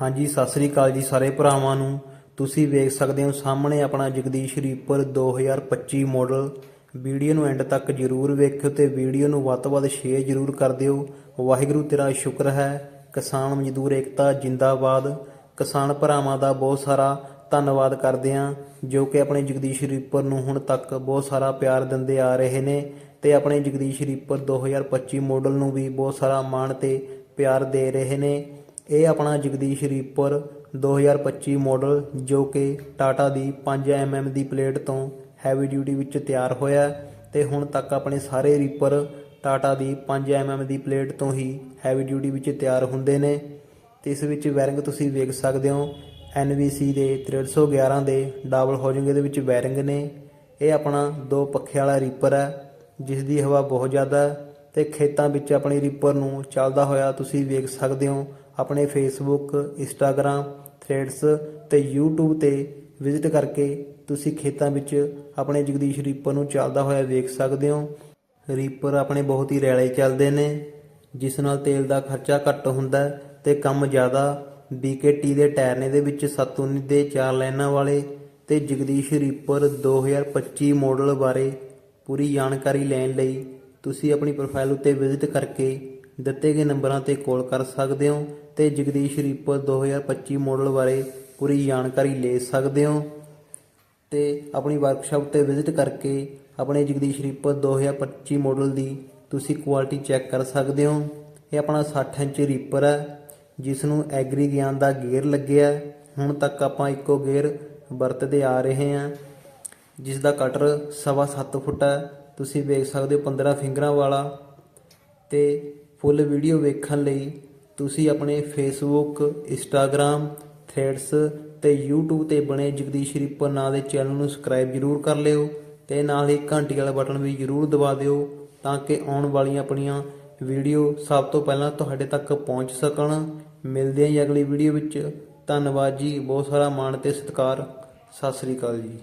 ਹਾਂਜੀ, ਸਤਿ ਸ੍ਰੀ ਅਕਾਲ ਜੀ ਸਾਰੇ ਭਰਾਵਾਂ ਨੂੰ। ਤੁਸੀਂ ਵੇਖ ਸਕਦੇ ਹੋ ਸਾਹਮਣੇ ਆਪਣਾ ਜਗਦੀਸ਼ ਰੀਪਰ 2025 ਮਾਡਲ ਵੀਡੀਓ ਨੂੰ ਐਂਡ ਤੱਕ ਜਰੂਰ ਵੇਖਿਓ ਤੇ ਵੀਡੀਓ ਨੂੰ ਵੱਧ ਤੋਂ ਵੱਧ ਸ਼ੇਅਰ ਜਰੂਰ ਕਰ ਦਿਓ। ਵਾਹਿਗੁਰੂ ਤੇਰਾ ਸ਼ੁਕਰ ਹੈ। ਕਿਸਾਨ ਮਜ਼ਦੂਰ ਏਕਤਾ ਜਿੰਦਾਬਾਦ। ਕਿਸਾਨ ਭਰਾਵਾਂ ਦਾ ਬਹੁਤ ਸਾਰਾ ਧੰਨਵਾਦ ਕਰਦੇ ਹਾਂ, ਜੋ ਕਿ ਆਪਣੇ ਜਗਦੀਸ਼ ਰੀਪਰ ਨੂੰ ਹੁਣ ਤੱਕ ਬਹੁਤ ਸਾਰਾ ਪਿਆਰ ਦਿੰਦੇ ਆ ਰਹੇ ਨੇ ਤੇ ਆਪਣੇ ਜਗਦੀਸ਼ ਰੀਪਰ 2025 ਮਾਡਲ ਨੂੰ ਵੀ ਬਹੁਤ ਸਾਰਾ ਮਾਣ ਤੇ ਪਿਆਰ ਦੇ ਰਹੇ ਨੇ। ਇਹ ਆਪਣਾ ਜਗਦੀਸ਼ ਰੀਪਰ 2025 ਮਾਡਲ ਜੋ ਕਿ ਟਾਟਾ ਦੀ 5 mm ਦੀ ਪਲੇਟ ਤੋਂ ਹੈਵੀ ਡਿਊਟੀ ਵਿੱਚ ਤਿਆਰ ਹੋਇਆ ਹੈ ਤੇ ਹੁਣ ਤੱਕ ਆਪਣੇ ਸਾਰੇ ਰੀਪਰ ਟਾਟਾ ਦੀ 5 mm ਦੀ ਪਲੇਟ ਤੋਂ ਹੀ ਹੈਵੀ ਡਿਊਟੀ ਵਿੱਚ ਤਿਆਰ ਹੁੰਦੇ ਨੇ। ਤੇ ਇਸ ਵਿੱਚ ਵੈਰਿੰਗ ਤੁਸੀਂ ਵੇਖ ਸਕਦੇ ਹੋ NVC ਦੇ 311 ਦੇ ਡਬਲ ਹੋਜਿੰਗ ਇਹਦੇ ਵਿੱਚ ਵੈਰਿੰਗ ਨੇ। ਇਹ ਆਪਣਾ ਦੋ ਪੱਖੇ ਵਾਲਾ ਰੀਪਰ ਹੈ, ਜਿਸ ਦੀ ਹਵਾ ਬਹੁਤ ਜ਼ਿਆਦਾ ਹੈ। ਤੇ ਖੇਤਾਂ ਵਿੱਚ ਆਪਣੀ ਰੀਪਰ ਨੂੰ ਚੱਲਦਾ ਹੋਇਆ ਤੁਸੀਂ ਵੇਖ ਸਕਦੇ ਹੋ ਆਪਣੇ ਫੇਸਬੁੱਕ ਇੰਸਟਾਗ੍ਰam ਥ੍ਰੈਡਸ ਤੇ YouTube ਤੇ ਵਿਜ਼ਿਟ ਕਰਕੇ ਤੁਸੀਂ ਖੇਤਾਂ ਵਿੱਚ ਆਪਣੇ ਜਗਦੀਸ਼ ਰੀਪਰ ਨੂੰ ਚੱਲਦਾ ਹੋਇਆ ਵੇਖ ਸਕਦੇ ਹੋ। ਰੀਪਰ ਆਪਣੇ ਬਹੁਤ ਹੀ ਰੈਲੇ ਚੱਲਦੇ ਨੇ, ਜਿਸ ਨਾਲ ਤੇਲ ਦਾ ਖਰਚਾ ਘੱਟ ਹੁੰਦਾ ਹੈ ਤੇ ਕੰਮ ਜ਼ਿਆਦਾ। BKT ਦੇ ਟਾਇਰ ਨੇ ਦੇ ਵਿੱਚ 719 ਦੇ ਚਾਰ ਲਾਈਨਾਂ ਵਾਲੇ ਤੇ ਜਗਦੀਸ਼ ਰੀਪਰ 2025 ਮਾਡਲ ਬਾਰੇ ਪੂਰੀ ਜਾਣਕਾਰੀ ਲੈਣ ਲਈ ਤੁਸੀਂ ਆਪਣੀ ਪ੍ਰੋਫਾਈਲ ਉੱਤੇ ਵਿਜ਼ਿਟ ਕਰਕੇ ਦਿੱਤੇ ਗਏ ਨੰਬਰਾਂ ਤੇ ਕਾਲ ਕਰ ਸਕਦੇ ਹੋ ਤੇ ਜਗਦੀਸ਼ ਰੀਪਰ 2025 ਮਾਡਲ ਬਾਰੇ ਪੂਰੀ ਜਾਣਕਾਰੀ ਲੈ ਸਕਦੇ ਹੋ ਤੇ ਆਪਣੀ ਵਰਕਸ਼ਾਪ ਤੇ ਵਿਜ਼ਿਟ ਕਰਕੇ ਆਪਣੇ ਜਗਦੀਸ਼ ਰੀਪਰ 2025 ਮਾਡਲ ਦੀ ਤੁਸੀਂ ਕੁਆਲਿਟੀ ਚੈੱਕ ਕਰ ਸਕਦੇ ਹੋ। ਇਹ ਆਪਣਾ 60 ਇੰਚ ਰੀਪਰ ਹੈ ਜਿਸ ਨੂੰ ਐਗਰੀ ਗਿਆਨ ਦਾ ਗੇਅਰ ਲੱਗਿਆ ਹੁਣ ਤੱਕ ਆਪਾਂ ਇੱਕੋ ਗੇਅਰ ਵਰਤਦੇ ਆ ਰਹੇ ਹਾਂ ਜਿਸ ਦਾ ਕਟਰ ਸਵਾ ਸੱਤ ਫੁੱਟ ਹੈ। ਤੁਸੀਂ ਵੇਖ ਸਕਦੇ ਹੋ 15 ਫਿੰਗਰਾਂ ਵਾਲਾ ਤੇ ਫੁੱਲ ਵੀਡੀਓ ਵੇਖਣ ਲਈ ਤੁਸੀਂ ਆਪਣੇ ਫੇਸਬੁੱਕ ਇੰਸਟਾਗ੍ਰam ਥ੍ਰੈਡਸ ਤੇ YouTube ਤੇ ਬਣੇ ਜਗਦੀਸ਼ ਰੀਪਰ ਨਾਂ ਦੇ ਚੈਨਲ ਨੂੰ ਸਬਸਕ੍ਰਾਈਬ ਜਰੂਰ ਕਰ ਲਿਓ ਤੇ ਨਾਲ ਹੀ ਘੰਟੀ ਵਾਲਾ ਬਟਨ ਵੀ ਜਰੂਰ ਦਬਾ ਦਿਓ ਤਾਂ ਕਿ ਆਉਣ ਵਾਲੀਆਂ ਆਪਣੀਆਂ ਵੀਡੀਓ ਸਭ ਤੋਂ ਪਹਿਲਾਂ ਤੁਹਾਡੇ ਤੱਕ ਪਹੁੰਚ ਸਕਣ। ਮਿਲਦੇ ਹਾਂ ਅਗਲੀ ਵੀਡੀਓ ਵਿੱਚ। ਧੰਨਵਾਦ ਜੀ, ਬਹੁਤ ਸਾਰਾ ਮਾਣ ਤੇ ਸਤਿਕਾਰ। ਸਤਿ ਸ੍ਰੀ ਅਕਾਲ ਜੀ।